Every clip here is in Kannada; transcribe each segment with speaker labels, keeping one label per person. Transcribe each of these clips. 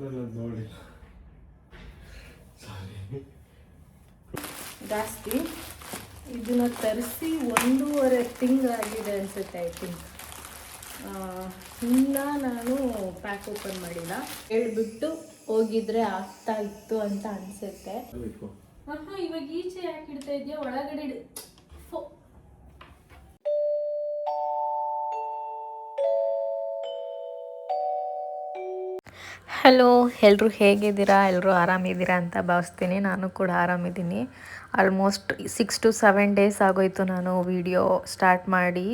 Speaker 1: ನಾನು ಅದು ನೋಡಿಲ್ಲ ಸಾರಿ
Speaker 2: ಜಾಸ್ತಿ. ಇದನ್ನ ತರಿಸಿ ಒಂದೂವರೆ ತಿಂಗಳಾಗಿದೆ ಅನ್ಸುತ್ತೆ ಐ ಥಿಂಕ್ ಇನ್ನ ನಾನು ಪ್ಯಾಕ್ ಓಪನ್ ಮಾಡಿಲ್ಲ. ಹೇಳ್ಬಿಟ್ಟು ಹೋಗಿದ್ರೆ ಆಗ್ತಾ ಇತ್ತು ಅಂತ ಅನ್ಸುತ್ತೆ. ಆಹಾ, ಇವಾಗ ಈಚೆ ಹಾಕಿಡ್ತಾ ಇದೆಯಾ? ಒಳಗಡೆ ಹಲೋ ಎಲ್ಲರೂ ಹೇಗಿದ್ದೀರಾ? ಎಲ್ಲರೂ ಆರಾಮಿದ್ದೀರಾ ಅಂತ ಭಾವಿಸ್ತೀನಿ. ನಾನು ಕೂಡ ಆರಾಮಿದ್ದೀನಿ. Almost six to seven days ಆಗೋಯ್ತು ನಾನು ವಿಡಿಯೋ ಸ್ಟಾರ್ಟ್ ಮಾಡಿ.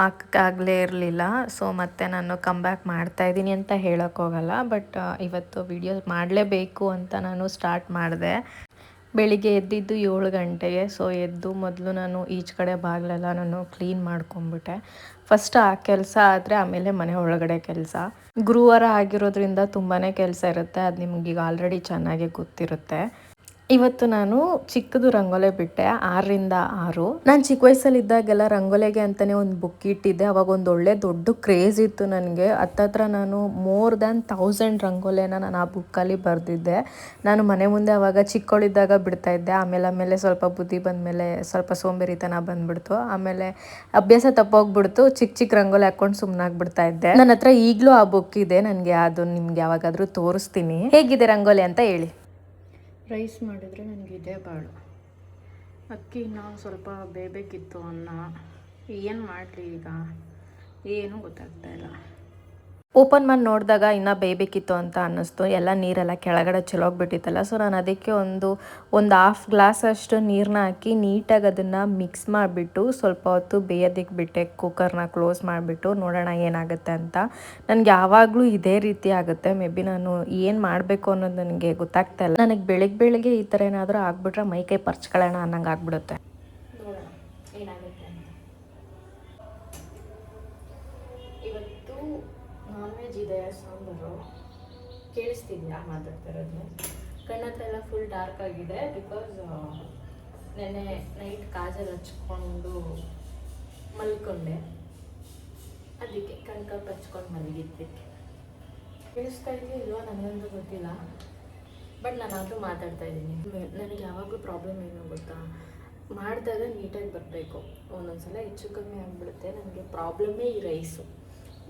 Speaker 2: ಹಾಕಾಗಲೇ ಇರಲಿಲ್ಲ. ಸೊ ಮತ್ತೆ ನಾನು ಕಮ್ ಬ್ಯಾಕ್ ಮಾಡ್ತಾಯಿದ್ದೀನಿ ಅಂತ ಹೇಳೋಕ್ಕೋಗಲ್ಲ. ಬಟ್ ಇವತ್ತು ವಿಡಿಯೋ ಮಾಡಲೇಬೇಕು ಅಂತ ನಾನು ಸ್ಟಾರ್ಟ್ ಮಾಡಿದೆ. ಬೆಳಿಗ್ಗೆ ಎದ್ದಿದ್ದು ಏಳು ಗಂಟೆಗೆ. ಸೊ ಎದ್ದು ಮೊದಲು ನಾನು ಈಚೆ ಕಡೆ ಬಾಗಿಲೆಲ್ಲ ನಾನು ಕ್ಲೀನ್ ಮಾಡ್ಕೊಂಬಿಟ್ಟೆ ಫಸ್ಟ್ ಆ ಕೆಲಸ ಆದರೆ ಆಮೇಲೆ ಮನೆ ಒಳಗಡೆ ಕೆಲಸ. ಗುರುವಾರ ಆಗಿರೋದ್ರಿಂದ ತುಂಬಾ ಕೆಲಸ ಇರುತ್ತೆ. ಅದು ನಿಮಗೀಗ ಆಲ್ರೆಡಿ ಚೆನ್ನಾಗಿ ಗೊತ್ತಿರುತ್ತೆ. ಇವತ್ತು ನಾನು ಚಿಕ್ಕದು ರಂಗೋಲೆ ಬಿಟ್ಟೆ, ಆರರಿಂದ ಆರು. ನಾನು ಚಿಕ್ಕ ವಯಸ್ಸಲ್ಲಿ ಇದ್ದಾಗೆಲ್ಲ ರಂಗೋಲೆಗೆ ಅಂತಾನೆ ಒಂದು ಬುಕ್ ಇಟ್ಟಿದ್ದೆ, ಅವಾಗ ಒಂದು ಒಳ್ಳೆ ದೊಡ್ಡ ಕ್ರೇಜ್ ಇತ್ತು ನನಗೆ. ಹತ್ತತ್ರ ನಾನು ಮೋರ್ ದ್ಯಾನ್ ಥೌಸಂಡ್ ರಂಗೋಲೆನ ನಾನು ಆ ಬುಕ್ಕಲ್ಲಿ ಬರೆದಿದ್ದೆ. ನಾನು ಮನೆ ಮುಂದೆ ಅವಾಗ ಚಿಕ್ಕವಳಿದ್ದಾಗ ಬಿಡ್ತಾ ಇದ್ದೆ. ಆಮೇಲೆ ಆಮೇಲೆ ಸ್ವಲ್ಪ ಬುದ್ಧಿ ಬಂದಮೇಲೆ ಸ್ವಲ್ಪ ಸೋಂಬೇರಿತನ ಬಂದ್ಬಿಡ್ತು. ಆಮೇಲೆ ಅಭ್ಯಾಸ ತಪ್ಪೋಗ್ಬಿಡ್ತು. ಚಿಕ್ಕ ಚಿಕ್ಕ ರಂಗೋಲೆ ಹಾಕೊಂಡು ಸುಮ್ಮನಾಗ್ಬಿಡ್ತಾ ಇದ್ದೆ. ನನ್ನ ಹತ್ರ ಈಗಲೂ ಆ ಬುಕ್ ಇದೆ. ನನಗೆ ಅದು ನಿಮ್ಗೆ ಯಾವಾಗಾದರೂ ತೋರಿಸ್ತೀನಿ. ಹೇಗಿದೆ ರಂಗೋಲೆ ಅಂತ ಹೇಳಿ. ರೈಸ್ ಮಾಡಿದರೆ ನನಗೆ ಇದೇ ಬಾಳು. ಅಕ್ಕಿ ನಾವು ಸ್ವಲ್ಪ ಬೇಯಬೇಕಿತ್ತು ಅನ್ನ. ಏನು ಮಾಡಲಿ ಈಗ? ಏನೂ ಗೊತ್ತಾಗ್ತಾ ಇಲ್ಲ. ಓಪನ್ ಮಾಡಿ ನೋಡಿದಾಗ ಇನ್ನೂ ಬೇಯಬೇಕಿತ್ತು ಅಂತ ಅನ್ನಿಸ್ತು. ಎಲ್ಲ ನೀರೆಲ್ಲ ಕೆಳಗಡೆ ಚೆಲ್ಲೋಗ್ಬಿಟ್ಟಿತ್ತಲ್ಲ ಸೊ ನಾನು ಅದಕ್ಕೆ ಒಂದು ಒಂದು ಹಾಫ್ ಗ್ಲಾಸ್ ಅಷ್ಟು ನೀರನ್ನ ಹಾಕಿ ನೀಟಾಗಿ ಅದನ್ನು ಮಿಕ್ಸ್ ಮಾಡಿಬಿಟ್ಟು ಸ್ವಲ್ಪ ಹೊತ್ತು ಬೇಯೋದಕ್ಕೆ ಬಿಟ್ಟೆ. ಕುಕ್ಕರ್ನ ಕ್ಲೋಸ್ ಮಾಡಿಬಿಟ್ಟು ನೋಡೋಣ ಏನಾಗುತ್ತೆ ಅಂತ. ನನಗೆ ಯಾವಾಗಲೂ ಇದೇ ರೀತಿ ಆಗುತ್ತೆ. ಮೇ ಬಿ ನಾನು ಏನು ಮಾಡಬೇಕು ಅನ್ನೋದು ನನಗೆ ಗೊತ್ತಾಗ್ತಾ ಇಲ್ಲ. ನನಗೆ ಬೆಳಗ್ಗೆ ಬೆಳಗ್ಗೆ ಈ ಥರ ಏನಾದರೂ ಆಗ್ಬಿಟ್ರೆ ಮೈಕೈ ಪರ್ಚ್ಕೊಳ್ಳೋಣ ಅನ್ನಂಗೆ ಆಗ್ಬಿಡುತ್ತೆ. ಸಾಂಬಾರು ಕೇಳಿಸ್ತಿದ್ಯಾ ಮಾತಾಡ್ತಾ ಇರೋದು ಕಣ್ಣತ್ರ ಎಲ್ಲ ಫುಲ್ ಡಾರ್ಕ್ ಆಗಿದೆ ಬಿಕಾಸ್ ನೆನ್ನೆ ನೈಟ್ ಕಾಜಲ್ ಹಚ್ಕೊಂಡು ಮಲ್ಕೊಂಡೆ. ಅದಕ್ಕೆ ಕಣ್ಕಪ್ ಹಚ್ಕೊಂಡು ಮಲಗಿದ್ದಕ್ಕೆ. ಕೇಳಿಸ್ತಾ ಇದೆಯೋ ಇಲ್ವೋ ನನಗಂತೂ ಗೊತ್ತಿಲ್ಲ. ಬಟ್ ನಾನು ಆದರೂ ಮಾತಾಡ್ತಾ ಇದ್ದೀನಿ. ನನಗೆ ಯಾವಾಗಲೂ ಪ್ರಾಬ್ಲಮ್ ಏನು ಗೊತ್ತಾ? ಮಾಡಿದಾಗ ನೀಟಾಗಿ ಬರಬೇಕು. ಒಂದೊಂದು ಸಲ ಹೆಚ್ಚು ಕಮ್ಮಿ ಆಗಿಬಿಡುತ್ತೆ. ನನಗೆ ಪ್ರಾಬ್ಲಮ್ಮೇ ಈ ರೈಸು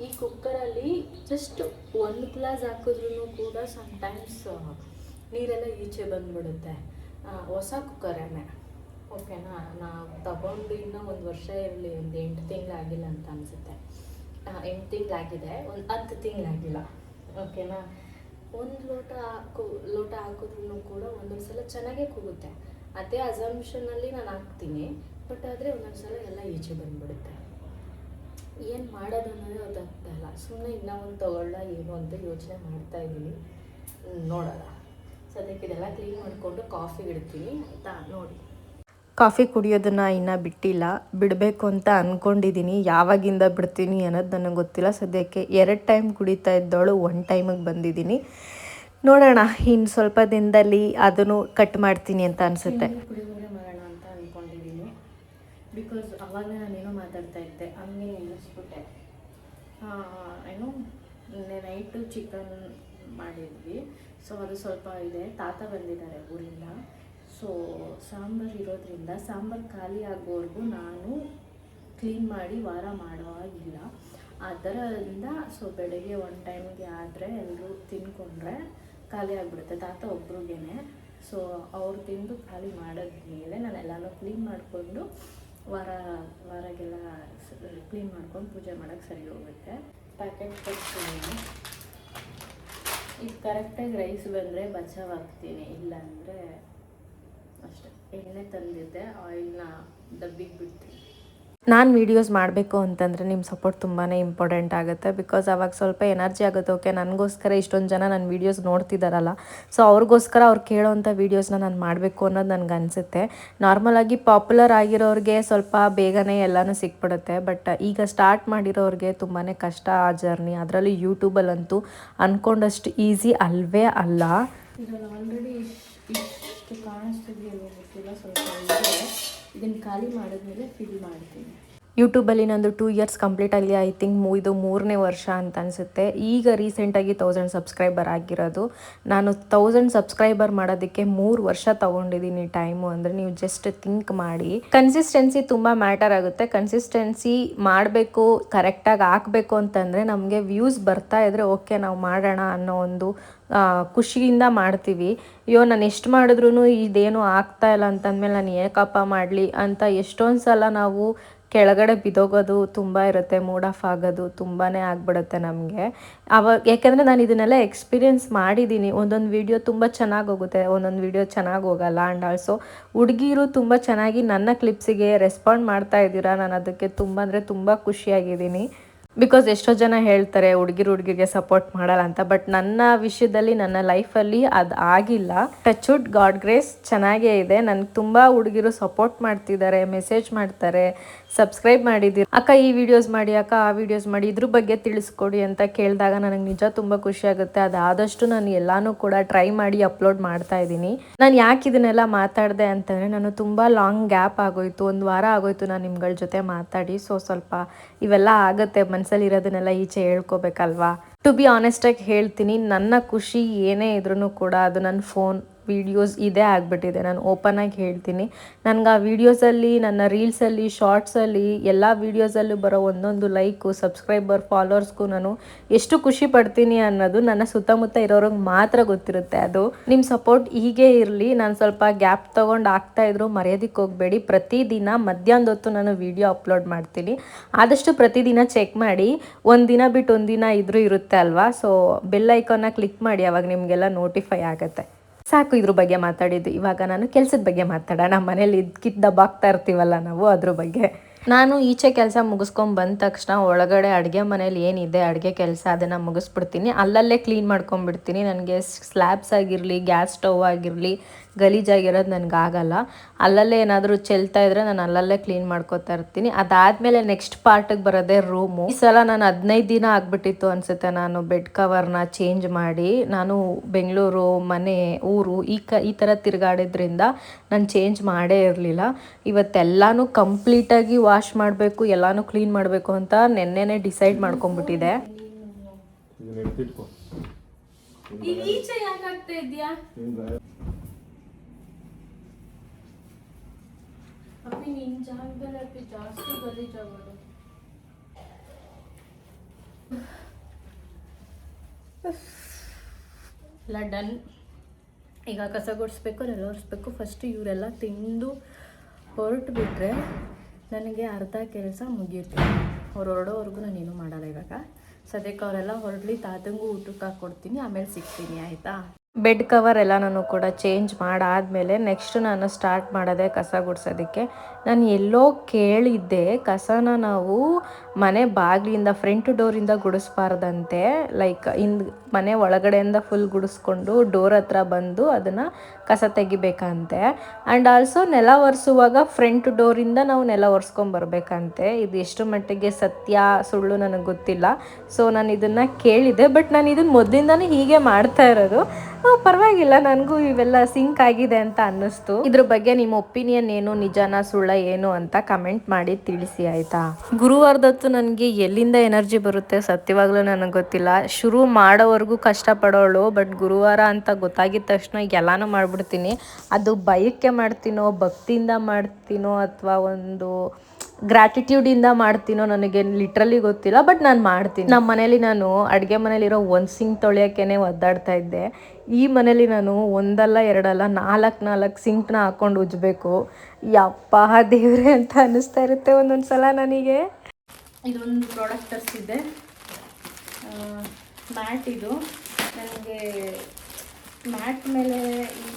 Speaker 2: ಈ ಕುಕ್ಕರಲ್ಲಿ ಜಸ್ಟ್ ಒಂದು ಗ್ಲಾಸ್ ಹಾಕಿದ್ರೂ ಕೂಡ ಸಮ್ಟೈಮ್ಸ್ ನೀರೆಲ್ಲ ಈಚೆ ಬಂದ್ಬಿಡುತ್ತೆ. ಹೊಸ ಕುಕ್ಕರೇನೆ. ಓಕೆನಾ? ನಾವು ತಗೊಂಡು ಇನ್ನೂ ಒಂದು ವರ್ಷ ಇರಲಿ, ಒಂದು ಎಂಟು ತಿಂಗಳಾಗಿಲ್ಲ ಅಂತ ಅನಿಸುತ್ತೆ. ಎಂಟು ತಿಂಗಳಾಗಿದೆ ಒಂದು ಹತ್ತು ತಿಂಗಳಾಗಿಲ್ಲ ಓಕೆನಾ? ಒಂದು ಲೋಟ ಹಾಕು, ಲೋಟ ಹಾಕಿದ್ರೂ ಕೂಡ ಒಂದೊಂದು ಸಲ ಚೆನ್ನಾಗೇ ಕೂಗುತ್ತೆ. ಅದೇ ಅಸಂಪ್ಷನಲ್ಲಿ ನಾನು ಹಾಕ್ತೀನಿ ಬಟ್ ಆದರೆ ಒಂದೊಂದು ಸಲ ಎಲ್ಲ ಈಚೆ ಬಂದ್ಬಿಡುತ್ತೆ. ಏನು ಮಾಡೋದು ಅನ್ನೋದೇ ಗೊತ್ತಾಗ್ತಾ ಇಲ್ಲ. ಸುಮ್ಮನೆ ಇನ್ನೂ ಒಂದು ತೊಗೊಳ್ಳ ಏನು ಅಂತ ಯೋಚನೆ ಮಾಡ್ತಾ ಇದ್ದೀನಿ. ನೋಡೋಣ. ಸದ್ಯಕ್ಕೆ ಇದೆಲ್ಲ ಕ್ಲೀನ್ ಮಾಡಿಕೊಂಡು ಕಾಫಿ ಇಡ್ತೀನಿ ಆಯಿತಾ? ನೋಡಿ. ಕಾಫಿ ಕುಡಿಯೋದನ್ನು ಇನ್ನೂ ಬಿಟ್ಟಿಲ್ಲ. ಬಿಡಬೇಕು ಅಂತ ಅಂದ್ಕೊಂಡಿದ್ದೀನಿ ಯಾವಾಗಿಂದ ಬಿಡ್ತೀನಿ ಅನ್ನೋದು ನನಗೆ ಗೊತ್ತಿಲ್ಲ. ಸದ್ಯಕ್ಕೆ ಎರಡು ಟೈಮ್ ಕುಡಿತಾ ಇದ್ದವಳು ಒನ್ ಟೈಮಿಗೆ ಬಂದಿದ್ದೀನಿ. ನೋಡೋಣ ಇನ್ನು ಸ್ವಲ್ಪ ದಿನದಲ್ಲಿ ಅದನ್ನು ಕಟ್ ಮಾಡ್ತೀನಿ ಅಂತ ಅನಿಸುತ್ತೆ ಕುಡಿಯೋದ್ರೆ ಮಾಡೋಣ ಅಂತ ಅಂದ್ಕೊಂಡಿದ್ದೀನಿ ಬಿಕಾಸ್ ಅವಾಗ ನಾನೇನೋ ಮಾತಾಡ್ತಾ ಇದ್ದೆ, ಹಂಗೆ ನೆನೆಸ್ಬಿಟ್ಟೆ ಏನು ನೈಟು ಚಿಕನ್ ಮಾಡಿದ್ವಿ. ಸೊ ಅದು ಸ್ವಲ್ಪ ಇದೆ. ತಾತ ಬಂದಿದ್ದಾರೆ ಊರಿಂದ. ಸೊ ಸಾಂಬಾರು ಇರೋದ್ರಿಂದ ಸಾಂಬಾರು ಖಾಲಿ ಆಗೋವರೆಗೂ ನಾನು ಕ್ಲೀನ್ ಮಾಡಿ ವಾರ ಮಾಡೋ ಹಾಗಿಲ್ಲ. ಅದರಿಂದ ಸೊ ಬೆಳಗ್ಗೆ ಒನ್ ಟೈಮ್ಗೆ ಆದರೆ ಎಲ್ಲರೂ ತಿನ್ಕೊಂಡ್ರೆ ಖಾಲಿ ಆಗಿಬಿಡುತ್ತೆ. ತಾತ ಒಬ್ರಿಗೇನೆ. ಸೊ ಅವ್ರು ತಿಂದು ಖಾಲಿ ಮಾಡಿದ್ಮೇಲೆ ನಾನು ಎಲ್ಲನೂ ಕ್ಲೀನ್ ಮಾಡಿಕೊಂಡು ವಾರ, ವಾರಗೆಲ್ಲ ಕ್ಲೀನ್ ಮಾಡ್ಕೊಂಡು ಪೂಜೆ ಮಾಡೋಕ್ಕೆ ಸರಿ ಹೋಗುತ್ತೆ. ಪ್ಯಾಕೆಟ್ ಕೊಡ್ತೀನಿ ಈಗ ಕರೆಕ್ಟಾಗಿ ರೈಸ್ ಬಂದರೆ ಬಚಾವ್ ಹಾಕ್ತೀನಿ ಇಲ್ಲ ಅಂದರೆ ಅಷ್ಟೇ. ಎಣ್ಣೆ ತಂದಿದ್ದೆ ಆಯಿಲ್ನ ದಬ್ಬಿಗೆ ಬಿಡ್ತೀನಿ. ನಾನು ವೀಡಿಯೋಸ್ ಮಾಡಬೇಕು ಅಂತಂದರೆ ನಿಮ್ಮ ಸಪೋರ್ಟ್ ತುಂಬಾ ಇಂಪಾರ್ಟೆಂಟ್ ಆಗುತ್ತೆ. ಬಿಕಾಸ್ ಅವಾಗ ಸ್ವಲ್ಪ ಎನರ್ಜಿ ಆಗುತ್ತೆ. ಓಕೆ ನನಗೋಸ್ಕರ ಇಷ್ಟೊಂದು ಜನ ನನ್ನ ವೀಡಿಯೋಸ್ ನೋಡ್ತಿದ್ದಾರಲ್ಲ ಸೊ ಅವ್ರಿಗೋಸ್ಕರ ಅವ್ರು ಕೇಳೋವಂಥ ವೀಡಿಯೋಸ್ನ ನಾನು ಮಾಡಬೇಕು ಅನ್ನೋದು ನನಗೆ ಅನಿಸುತ್ತೆ. ನಾರ್ಮಲಾಗಿ ಪಾಪ್ಯುಲರ್ ಆಗಿರೋರಿಗೆ ಸ್ವಲ್ಪ ಬೇಗನೆ ಎಲ್ಲನೂ ಸಿಕ್ಬಿಡುತ್ತೆ. ಬಟ್ ಈಗ ಸ್ಟಾರ್ಟ್ ಮಾಡಿರೋರಿಗೆ ತುಂಬಾ ಕಷ್ಟ ಆ ಜರ್ನಿ ಅದರಲ್ಲಿ ಯೂಟ್ಯೂಬಲ್ಲಂತೂ ಅಂದ್ಕೊಂಡಷ್ಟು ಈಸಿ ಅಲ್ವೇ ಅಲ್ಲ. ಆಲ್ರೆಡಿ ಇಷ್ಟು ಕಾಣಿಸ್ತಿದೆಯಲ್ಲ ಸ್ವಲ್ಪ ಇದನ್ನು ಖಾಲಿ ಮಾಡಿದ್ಮೇಲೆ ಫಿಲ್ ಮಾಡ್ತೀನಿ.
Speaker 1: ಯೂಟ್ಯೂಬಲ್ಲಿ ನಂದು ಟೂ ಇಯರ್ಸ್ ಕಂಪ್ಲೀಟ್ ಆಗಲಿ ಐ ಥಿಂಕ್ ಇದು ಮೂರನೇ ವರ್ಷ ಅಂತ ಅನಿಸುತ್ತೆ. ಈಗ ರೀಸೆಂಟಾಗಿ ತೌಸಂಡ್ ಸಬ್ಸ್ಕ್ರೈಬರ್ ಆಗಿರೋದು. ನಾನು ತೌಸಂಡ್ ಸಬ್ಸ್ಕ್ರೈಬರ್ ಮಾಡೋದಕ್ಕೆ ಮೂರು ವರ್ಷ ತೊಗೊಂಡಿದ್ದೀನಿ ಟೈಮು ಅಂದರೆ ನೀವು ಜಸ್ಟ್ ಥಿಂಕ್ ಮಾಡಿ. ಕನ್ಸಿಸ್ಟೆನ್ಸಿ ತುಂಬ ಮ್ಯಾಟರ್ ಆಗುತ್ತೆ. ಕನ್ಸಿಸ್ಟೆನ್ಸಿ ಮಾಡಬೇಕು ಕರೆಕ್ಟಾಗಿ ಹಾಕಬೇಕು ಅಂತಂದರೆ ನಮಗೆ ವ್ಯೂಸ್ ಬರ್ತಾ ಇದ್ದರೆ ಓಕೆ ನಾವು ಮಾಡೋಣ ಅನ್ನೋ ಒಂದು ಖುಷಿಯಿಂದ ಮಾಡ್ತೀವಿ. ಅಯ್ಯೋ, ನಾನು ಎಷ್ಟು ಮಾಡಿದ್ರೂ ಇದೇನು ಆಗ್ತಾ ಇಲ್ಲ ಅಂತಂದಮೇಲೆ ನಾನು ಏಕಪ್ಪ ಮಾಡಲಿ ಅಂತ ಎಷ್ಟೊಂದು ಸಲ ನಾವು ಕೆಳಗಡೆ ಬಿದೋಗೋದು ತುಂಬ ಇರುತ್ತೆ, ಮೂಡ್ ಆಫ್ ಆಗೋದು ತುಂಬಾ ಆಗ್ಬಿಡುತ್ತೆ ನಮಗೆ. ಅವಾಗ ಯಾಕೆಂದರೆ ನಾನು ಇದನ್ನೆಲ್ಲ ಎಕ್ಸ್ಪೀರಿಯೆನ್ಸ್ ಮಾಡಿದ್ದೀನಿ ಒಂದೊಂದು ವೀಡಿಯೋ ತುಂಬ ಚೆನ್ನಾಗಿ ಹೋಗುತ್ತೆ, ಒಂದೊಂದು ವೀಡಿಯೋ ಚೆನ್ನಾಗಿ ಹೋಗಲ್ಲ ಆ್ಯಂಡ್ ಆಲ್ಸೋ ಹುಡುಗಿರು ತುಂಬ ಚೆನ್ನಾಗಿ ನನ್ನ ಕ್ಲಿಪ್ಸಿಗೆ ರೆಸ್ಪಾಂಡ್ ಮಾಡ್ತಾ ಇದ್ದೀರಾ? ನಾನು ಅದಕ್ಕೆ ತುಂಬ ಅಂದರೆ ತುಂಬ ಖುಷಿಯಾಗಿದ್ದೀನಿ. ಬಿಕಾಸ್ ಎಷ್ಟೋ ಜನ ಹೇಳ್ತಾರೆ, ಹುಡುಗಿರು ಹುಡುಗಿರಿಗೆ ಸಪೋರ್ಟ್ ಮಾಡಲ್ಲ ಅಂತ. ಬಟ್ ನನ್ನ ವಿಷಯದಲ್ಲಿ, ನನ್ನ ಲೈಫಲ್ಲಿ ಅದು ಆಗಿಲ್ಲ. ಟಚ್ವುಡ್ ಗಾಡ್ ಗ್ರೇಸ್ ಚೆನ್ನಾಗೇ ಇದೆ. ನನಗೆ ತುಂಬ ಹುಡುಗಿರು ಸಪೋರ್ಟ್ ಮಾಡ್ತಿದ್ದಾರೆ ಮೆಸೇಜ್ ಮಾಡ್ತಾರೆ. ಸಬ್ಸ್ಕ್ರೈಬ್ ಮಾಡಿದ್ದೀರಿ. ಅಕ್ಕ, ಈ ವಿಡಿಯೋಸ್ ಮಾಡಿ, ಅಕ್ಕ, ಆ ವಿಡಿಯೋಸ್ ಮಾಡಿ, ಇದ್ರ ಬಗ್ಗೆ ತಿಳಿಸ್ಕೊಡಿ ಅಂತ ಕೇಳಿದಾಗ ನನಗೆ ನಿಜ ತುಂಬ ಖುಷಿ ಆಗುತ್ತೆ. ಅದಾದಷ್ಟು ನಾನು ಎಲ್ಲಾನು ಕೂಡ ಟ್ರೈ ಮಾಡಿ ಅಪ್ಲೋಡ್ ಮಾಡ್ತಾ ಇದ್ದೀನಿ. ನಾನು ಯಾಕೆ ಇದನ್ನೆಲ್ಲ ಮಾತಾಡಿದೆ ಅಂತಂದರೆ, ನಾನು ತುಂಬ ಲಾಂಗ್ ಗ್ಯಾಪ್ ಆಗೋಯ್ತು. ಒಂದು ವಾರ ಆಗೋಯ್ತು ನಾನು ನಿಮ್ಗಳ ಜೊತೆ ಮಾತಾಡಿ. ಸೊ ಸ್ವಲ್ಪ ಇವೆಲ್ಲ ಆಗುತ್ತೆ. ಮನಸ್ಸಲ್ಲಿರೋದನ್ನೆಲ್ಲ ಈಚೆ ಹೇಳ್ಕೊಬೇಕಲ್ವಾ? ಟು ಬಿ ಆನೆಸ್ಟಾಗಿ ಹೇಳ್ತೀನಿ, ನನ್ನ ಖುಷಿ ಏನೇ ಇದ್ರೂ ಕೂಡ ಅದು ನನ್ನ ಫೋನ್ ವೀಡಿಯೋಸ್ ಇದೇ ಆಗಿಬಿಟ್ಟಿದೆ. ನಾನು ಓಪನ್ ಆಗಿ ಹೇಳ್ತೀನಿ. ನನಗೆ ಆ ವೀಡಿಯೋಸಲ್ಲಿ ನನ್ನ ರೀಲ್ಸಲ್ಲಿ ಶಾರ್ಟ್ಸಲ್ಲಿ ಎಲ್ಲ ವೀಡಿಯೋಸಲ್ಲೂ ಬರೋ ಒಂದೊಂದು ಲೈಕು ಸಬ್ಸ್ಕ್ರೈಬರ್ ಫಾಲೋವರ್ಸ್ಗೂ ನಾನು ಎಷ್ಟು ಖುಷಿ ಪಡ್ತೀನಿ ಅನ್ನೋದು ನನ್ನ ಸುತ್ತಮುತ್ತ ಇರೋರಿಗೆ ಮಾತ್ರ ಗೊತ್ತಿರುತ್ತೆ ಅದು. ನಿಮ್ಮ ಸಪೋರ್ಟ್ ಹೀಗೆ ಇರಲಿ. ನಾನು ಸ್ವಲ್ಪ ಗ್ಯಾಪ್ ತೊಗೊಂಡು ಆಗ್ತಾ ಇದ್ರು ಮರ್ಯಾದಕ್ಕೆ ಹೋಗಬೇಡಿ. ಪ್ರತಿದಿನ ಮಧ್ಯಾಹ್ನದ ಹೊತ್ತು ನಾನು ವೀಡಿಯೋ ಅಪ್ಲೋಡ್ ಮಾಡ್ತೀನಿ. ಆದಷ್ಟು ಪ್ರತಿದಿನ ಚೆಕ್ ಮಾಡಿ. ಒಂದಿನ ದಿನ ಬಿಟ್ಟು ಒಂದಿನ ಇದ್ರೂ ಇರುತ್ತೆ ಅಲ್ವಾ? ಸೊ ಬೆಲ್ ಐಕಾನ್ನ ಕ್ಲಿಕ್ ಮಾಡಿ. ಅವಾಗ ನಿಮಗೆಲ್ಲ ನೋಟಿಫೈ ಆಗುತ್ತೆ. ಸಾಕು ಇದ್ರ ಬಗ್ಗೆ ಮಾತಾಡಿದ್ದು. ಇವಾಗ ನಾನು ಕೆಲಸದ ಬಗ್ಗೆ ಮಾತಾಡೋಣ ಮನೇಲಿ ಇದ್ಕಿದ್ದ ಬಾಕ್ತಾ ಇರ್ತೀವಲ್ಲ ನಾವು ಅದ್ರ ಬಗ್ಗೆ. ನಾನು ಈಚೆ ಕೆಲಸ ಮುಗಿಸ್ಕೊಂಡು ಬಂದ ತಕ್ಷಣ ಒಳಗಡೆ ಅಡುಗೆ ಮನೇಲಿ ಏನಿದೆ, ಅಡುಗೆ ಕೆಲಸ ಅದನ್ನು ಮುಗಿಸ್ಬಿಡ್ತೀನಿ. ಅಲ್ಲಲ್ಲೇ ಕ್ಲೀನ್ ಮಾಡ್ಕೊಂಡ್ಬಿಡ್ತೀನಿ. ನನಗೆ ಸ್ಲ್ಯಾಬ್ಸ್ ಆಗಿರಲಿ ಗ್ಯಾಸ್ ಸ್ಟವ್ ಆಗಿರಲಿ ಗಲೀಜಾಗಿರೋದು ನನಗಾಗಲ್ಲ. ಆಗಲ್ಲ ಅಲ್ಲಲ್ಲೇ ಏನಾದರೂ ಚೆಲ್ತಾ ಇದ್ರೆ ನಾನು ಅಲ್ಲಲ್ಲೇ ಕ್ಲೀನ್ ಮಾಡ್ಕೊತಾ ಇರ್ತೀನಿ. ಅದಾದಮೇಲೆ ನೆಕ್ಸ್ಟ್ ಪಾರ್ಟಿಗೆ ಬರೋದೇ ರೂಮು ಈ ಸಲ ನಾನು ಹದಿನೈದು ದಿನ ಆಗಿಬಿಟ್ಟಿತ್ತು ಅನಿಸುತ್ತೆ ನಾನು ಬೆಡ್ ಕವರ್ನ ಚೇಂಜ್ ಮಾಡಿ. ನಾನು ಬೆಂಗಳೂರು ಮನೆ ಊರು ಈ ಕ ಈ ಥರ ತಿರುಗಾಡಿದ್ರಿಂದ ನಾನು ಚೇಂಜ್ ಮಾಡೇ ಇರಲಿಲ್ಲ. ಇವತ್ತೆಲ್ಲನೂ ಕಂಪ್ಲೀಟಾಗಿ ವಾಶ್ ಮಾಡಬೇಕು ಎಲ್ಲನೂ ಕ್ಲೀನ್ ಮಾಡಬೇಕು ಅಂತ ನೆನ್ನೆನೇ ಡಿಸೈಡ್
Speaker 2: ಈಚೆ ಯಾಕೆ ಆಗ್ತಾ ಇದೆಯಾ ಅಪ್ಪಿ ನಿನ್ ಜಾಗದಲ್ಲಿ ಜಾಸ್ತಿ ಗಲೀಜಾಗೋದು ಎಲ್ಲ ಡನ್ ಈಗ ಕಸ ಗುಡಿಸ್ಬೇಕು, ನೆಲ ಒರೆಸ್ಬೇಕು. ಫಸ್ಟ್ ಇವರೆಲ್ಲ ತಿಂದು ಹೊರಟು ಬಿಟ್ಟರೆ ನನಗೆ ಅರ್ಧ ಕೆಲಸ ಮುಗಿಯುತ್ತೆ ಅವ್ರು ಹೊರಡೋವರೆಗೂ ನಾನೇನು ಮಾಡಲ್ಲ ಇವಾಗ. ಸದ್ಯಕ್ಕೆ ಅವರೆಲ್ಲ ಹೊರಡ್ಲಿ ತಾತಂಗೂ ಊಟಕ್ಕೆ ಹಾಕ್ಕೊಡ್ತೀನಿ ಆಮೇಲೆ ಸಿಗ್ತೀನಿ, ಆಯಿತಾ?
Speaker 1: ಬೆಡ್ ಕವರ್ ಎಲ್ಲನೂ ಕೂಡ ಚೇಂಜ್ ಮಾಡಾದಮೇಲೆ ನೆಕ್ಸ್ಟ್ ನಾನು ಸ್ಟಾರ್ಟ್ ಮಾಡೋದೆ ಕಸ ಗುಡಿಸೋದಕ್ಕೆ, ನಾನು ಎಲ್ಲೋ ಕೇಳಿದ್ದೆ ಕಸನ ನಾವು ಮನೆ ಬಾಗಿಲಿಂದ ಫ್ರಂಟ್ ಡೋರಿಂದ ಗುಡಿಸ್ಬಾರ್ದಂತೆ ಲೈಕ್ ಹಿಂದ್ ಮನೆ ಒಳಗಡೆಯಿಂದ ಫುಲ್ ಗುಡಿಸ್ಕೊಂಡು ಡೋರ್ ಹತ್ರ ಬಂದು ಅದನ್ನು ಕಸ ತೆಗಿಬೇಕಂತೆ. ಆ್ಯಂಡ್ ಆಲ್ಸೋ ನೆಲ ಒರೆಸುವಾಗ ಫ್ರಂಟ್ ಡೋರಿಂದ ನಾವು ನೆಲ ಒರೆಸ್ಕೊಂಬರ್ಬೇಕಂತೆ ಇದು ಎಷ್ಟು ಮಟ್ಟಿಗೆ ಸತ್ಯ ಸುಳ್ಳು ನನಗೆ ಗೊತ್ತಿಲ್ಲ. ಸೊ ನಾನು ಇದನ್ನು ಕೇಳಿದೆ ಬಟ್ ನಾನು ಇದನ್ನು ಮೊದಲಿಂದನೇ ಹೀಗೆ ಮಾಡ್ತಾ ಇರೋದು. ಪರವಾಗಿಲ್ಲ, ನನಗೂ ಇವೆಲ್ಲ ಸಿಂಕ್ ಆಗಿದೆ ಅಂತ ಅನ್ನಿಸ್ತು. ಇದ್ರ ಬಗ್ಗೆ ನಿಮ್ಮ ಒಪಿನಿಯನ್ ಏನು, ನಿಜಾನ, ಸುಳ್ಳ ಏನು ಅಂತ ಕಮೆಂಟ್ ಮಾಡಿ ತಿಳಿಸಿ, ಆಯ್ತಾ? ಗುರುವಾರದತ್ತು ನನಗೆ ಎಲ್ಲಿಂದ ಎನರ್ಜಿ ಬರುತ್ತೆ ಸತ್ಯವಾಗ್ಲೂ ನನಗೆ ಗೊತ್ತಿಲ್ಲ. ಶುರು ಮಾಡೋವರೆಗೂ ಕಷ್ಟಪಡೋಳು ಬಟ್ ಗುರುವಾರ ಅಂತ ಗೊತ್ತಾಗಿದ ತಕ್ಷಣ ಎಲ್ಲಾನು ಮಾಡ್ಬಿಡ್ತೀನಿ. ಅದು ಬಯಕೆ ಮಾಡ್ತೀನೋ, ಭಕ್ತಿಯಿಂದ ಮಾಡ್ತೀನೋ ಅಥವಾ ಒಂದು ಗ್ರ್ಯಾಟಿಟ್ಯೂಡಿಂದ ಮಾಡ್ತೀನೋ ನನಗೆ ಲಿಟ್ರಲಿ ಗೊತ್ತಿಲ್ಲ ಬಟ್ ನಾನು ಮಾಡ್ತೀನಿ. ನಮ್ಮ ಮನೇಲಿ ನಾನು ಅಡುಗೆ ಮನೇಲಿರೋ ಒಂದು ಸಿಂಕ್ ತೊಳೆಯೋಕ್ಕೇ ಒದ್ದಾಡ್ತಾ ಇದ್ದೆ. ಈ ಮನೇಲಿ ನಾನು ಒಂದಲ್ಲ, ಎರಡಲ್ಲ, ನಾಲ್ಕು ನಾಲ್ಕು ಸಿಂಕ್ನ ಹಾಕ್ಕೊಂಡು ಉಜ್ಜಬೇಕು ಯಪ್ಪ, ದೇವ್ರೆ ಅಂತ ಅನ್ನಿಸ್ತಾ ಇರುತ್ತೆ ಒಂದೊಂದು ಸಲ ನನಗೆ.
Speaker 2: ಇದೊಂದು ಪ್ರಾಡಕ್ಟ್ ತರಿಸಿದ್ದೆ. ಮ್ಯಾಟ್ ಇದು. ನನಗೆ ಮ್ಯಾಟ್ ಮೇಲೆ